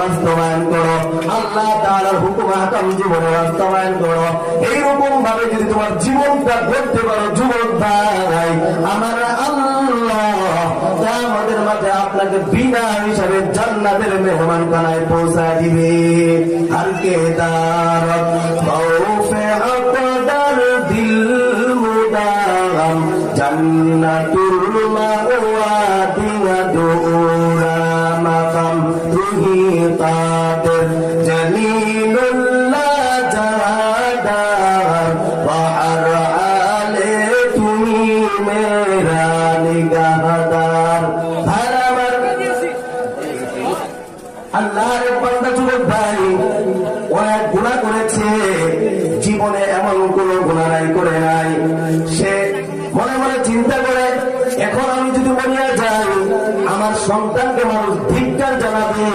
বাস্তবায়ন করো। আল্লাহ তাআলার হুকুম হাকাম জীবনে বাস্তবায়ন করো। এইরকম ভাবে যদি তোমার জীবনটা করতে পারো, যুবক ভাই, আমার আমাদের মাঝে আপনাকে বিনা হিসাবে জান্নাতের মেহমান খানায় পৌঁছা দিবে। আর কে তার মাওয়া। তুহি কাদের জাহাদার বাহার আলে তুমি মেরা নিগাহদার। আল্লাহর বান্দা যুবক ভাই ও গুণা করেছে, জীবনে এমন কোন গুণা নাই, করে নাই। সে মনে মনে চিন্তা করে, এখন আমি যদি মরিয়া যাই, আমার সন্তানকে মানুষ ধিক্কার জানাবে